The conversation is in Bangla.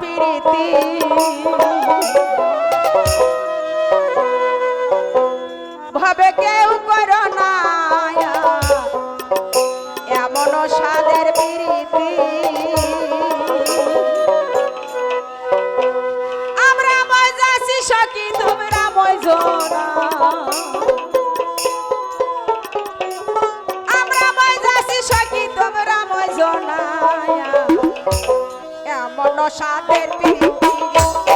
প্রীতি। ভাবে কেউ করো না এমন সাদের প্রীতি। আমরা মজাছি সখী তোমরা মজনা মজনা এমন সাদের প্রীতি